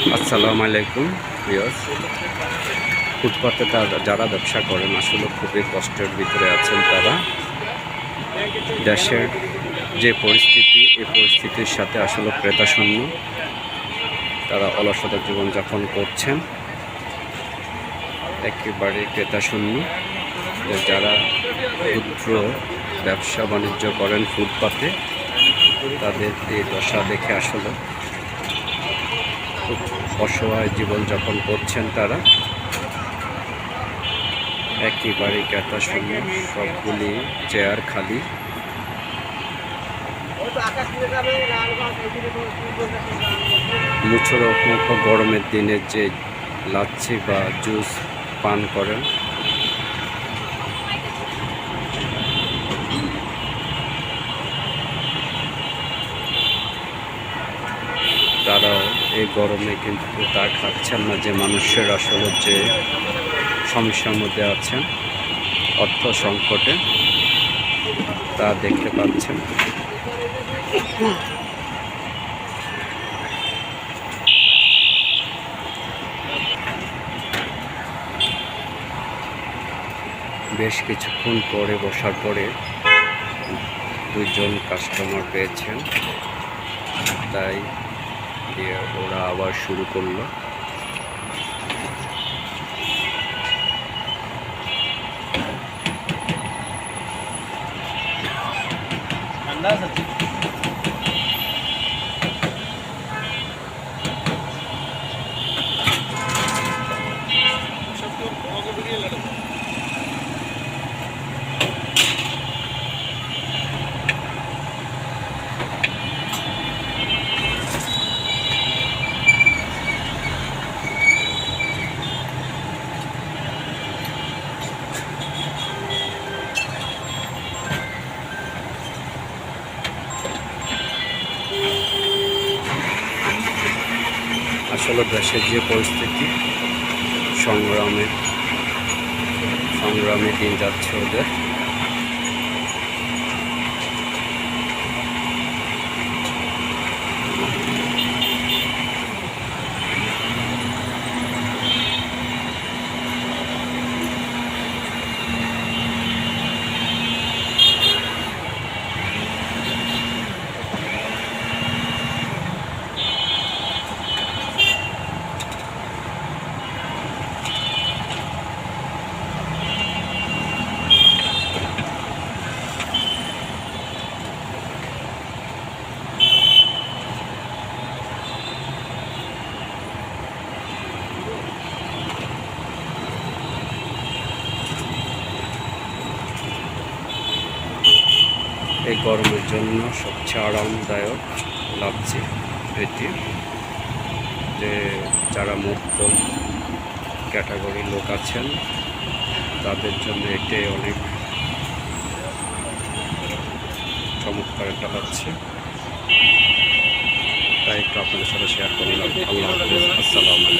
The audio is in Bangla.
আসসালামু আলাইকুম প্রিয়স ফুটপাতে তারা যারা ব্যবসা করেন, আসলে খুবই কষ্টের ভিতরে আছেন তারা। দেশের যে পরিস্থিতি, এই পরিস্থিতির সাথে আসলে ক্রেতাশূন্য তারা অলসতা জীবনযাপন করছেন। একেবারে ক্রেতাশূন্য যারা ক্ষুদ্র ব্যবসা বাণিজ্য করেন ফুটপাতে, তাদের এই দশা দেখে আসলে খুব অসহায় জীবনযাপন করছেন তারা। একেবারে ক্রেতা শূন্য সবগুলি চেয়ার খালি। মুছর মুখ গরমের দিনে যে লাচ্ছি বা জুস পান করেন এই গরমে কিন্তু তা খাচ্ছেন না যে মানুষের আসলে যে সমস্যার মধ্যে আছেন, অর্থ সংকটে তা দেখতে পাচ্ছেন। বেশ কিছুক্ষণ পরে বসার পরে দুজন কাস্টমার পেয়েছেন, তাই দিয়ে ওরা আবার শুরু করল। আসলে দেশের যে পরিস্থিতি সংগ্রামে সংগ্রামে দিন যাচ্ছে ওদের। এই গরমের জন্য সবচেয়ে আরামদায়ক লাগছে এটি যে যারা মুক্ত ক্যাটাগরি লোক আছেন, তাদের জন্য এটি অনেক চমৎকার একটা লাগছে। তাই একটু আপনাদের সাথে শেয়ার করলাম। আল্লাহ হাফিজ। আসসালামু আলাইকুম।